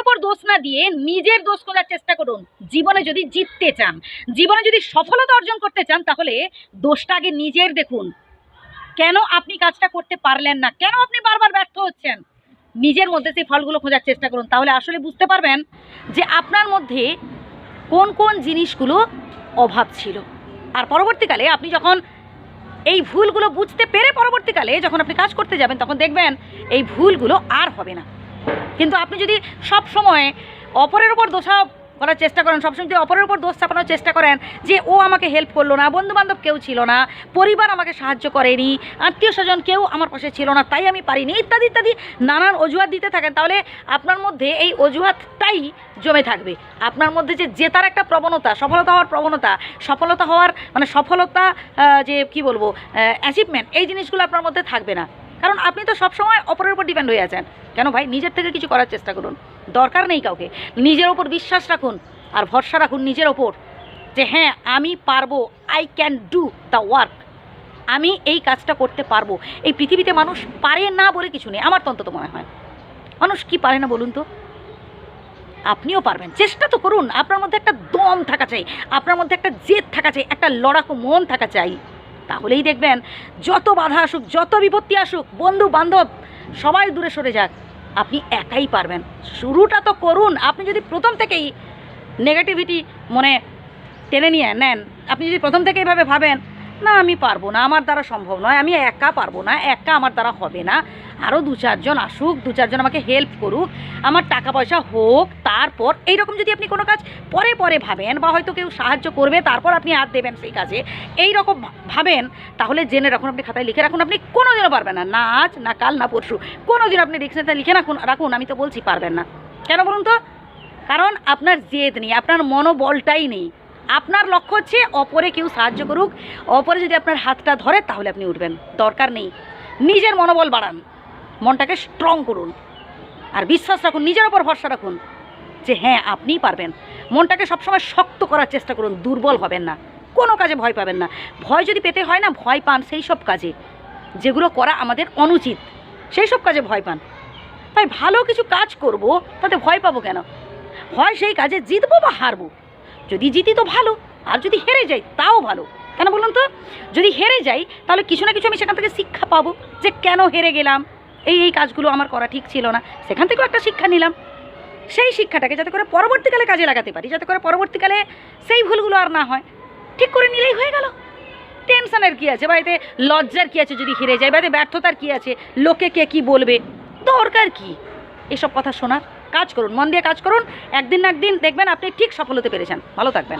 উপর দোষ না দিয়ে নিজের দোষ খোঁজার চেষ্টা করুন। জীবনে যদি জিততে চান, জীবনে যদি সফলতা অর্জন করতে চান, তাহলে দোষটা আগে নিজের দেখুন। কেন আপনি কাজটা করতে পারলেন না? কেন আপনি বারবার ব্যর্থ হচ্ছেন? নিজের মধ্যে সেই ফলগুলো খোঁজার চেষ্টা করুন। তাহলে আসলে বুঝতে পারবেন যে আপনার মধ্যে কোন কোন জিনিসগুলো অভাব ছিল। আর পরবর্তীকালে আপনি যখন এই ভুলগুলো বুঝতে পেরে পরবর্তীকালে যখন আপনি কাজ করতে যাবেন, তখন দেখবেন এই ভুলগুলো আর হবে না। কিন্তু আপনি যদি সব সময় অপরের উপর দোষারোপ করার চেষ্টা করেন সবসময় যদি অপরের উপর দোষ চাপানোর চেষ্টা করেন যে ও আমাকে হেল্প করল না বন্ধু বান্ধব কেউ ছিল না, পরিবার আমাকে সাহায্য করেনি, আত্মীয় স্বজন কেউ আমার পাশে ছিল না, তাই আমি পারিনি, ইত্যাদি ইত্যাদি নানান অজুহাত দিতে থাকেন, তাহলে আপনার মধ্যে এই অজুহাতটাই জমে থাকবে। আপনার মধ্যে যে জেতার একটা প্রবণতা, সফলতা হওয়ার প্রবণতা, সফলতা হওয়ার মানে সফলতা যে কি বলব অ্যাচিভমেন্ট এই জিনিসগুলো আপনার মধ্যে থাকবে না। কারণ আপনি তো সবসময় অপরের উপর ডিপেন্ড হয়ে আছেন। কেন ভাই? নিজের থেকে কিছু করার চেষ্টা করুন। দরকার নেই কাউকে। নিজের ওপর বিশ্বাস রাখুন আর ভরসা রাখুন নিজের ওপর যে হ্যাঁ আমি পারব I can do the work আমি এই কাজটা করতে পারব। এই পৃথিবীতে মানুষ পারে না বলে কিছু নেই। আমার তো অন্তত মনে হয়। মানুষ কি পারে না বলুন তো? আপনিও পারবেন। চেষ্টা তো করুন। আপনার মধ্যে একটা দম থাকা চাই। আপনার মধ্যে একটা জেদ থাকা চাই। একটা লড়াকু মন থাকা চাই। তাহলেই দেখবেন, যত বাধা আসুক, যত বিপত্তি আসুক, বন্ধু, বান্ধব, সবাই দূরে সরে যাক। আপনি একাই পারবেন। শুরুটা তো করুন। আপনি যদি প্রথম থেকেই নেগেটিভিটি মনে টেনে নিয়ে নেন, আপনি যদি প্রথম থেকে এইভাবে ভাবেন না, আমি পারব না, আমার দ্বারা সম্ভব নয়, আমি একা পারব না, একা আমার দ্বারা হবে না। আরও দু চারজন আসুক, দু চারজন আমাকে হেল্প করুক, আমার টাকা পয়সা হোক, তারপর এইরকম যদি আপনি কোনো কাজ পরে পরে ভাবেন বা হয়তো কেউ সাহায্য করবে, তারপর আপনি হাত দেবেন সেই কাজে এই রকম ভাবেন, তাহলে জেনে রাখুন আপনি খাতায় লিখে রাখুন, আপনি কোনো দিনও পারবেন না না আজ, না কাল, না পরশু কোনো দিন আপনি ডিকশনারিতে লিখে রাখুন রাখুন, আমি তো বলছি পারবেন না। কেন বলুন তো? কারণ আপনার জেদ নেই, আপনার মনোবলটাই নেই। আপনার লক্ষ্য হচ্ছে অপরে কেউ সাহায্য করুক, অপরে যদি আপনার হাতটা ধরে তাহলে আপনি উঠবেন। দরকার নেই। নিজের মনোবল বাড়ান। মনটাকে স্ট্রং করুন। আর বিশ্বাস রাখুন, নিজের ওপর ভরসা রাখুন যে হ্যাঁ আপনিই পারবেন। মনটাকে সবসময় শক্ত করার চেষ্টা করুন, দুর্বল হবেন না। কোনো কাজে ভয় পাবেন না। ভয় যদি পেতে হয় না, ভয় পান সেই সব কাজে। যেগুলো করা আমাদের অনুচিত, সেই সব কাজে ভয় পান। তাই ভালো কিছু কাজ করব, তাতে ভয় পাবো কেন? হয় সেই কাজে জিতবো বা হারবো? যদি জিতি তো ভালো, আর যদি হেরে যাই তাও ভালো। কেন বলুন তো? যদি হেরে যাই, তাহলে কিছু না কিছু আমি সেখান থেকে শিক্ষা পাবো যে কেন হেরে গেলাম। এই এই কাজগুলো আমার করা ঠিক ছিল না। সেখান থেকেও একটা শিক্ষা নিলাম। সেই শিক্ষাটাকে যাতে করে পরবর্তীকালে কাজে লাগাতে পারি, যাতে করে পরবর্তীকালে সেই ভুলগুলো আর না হয়। ঠিক করে নিলেই হয়ে গেল। টেনশনের কী আছে? বা এতে লজ্জার কী আছে যদি হেরে যায় বা এতে ব্যর্থতার কী আছে? লোকে কে কী বলবে? দরকার কি? এসব কথা শোনার? কাজ করুন, মন দিয়ে কাজ করুন। একদিন না একদিন দেখবেন আপনি ঠিক সফল হতে পেরেছেন। ভালো থাকবেন।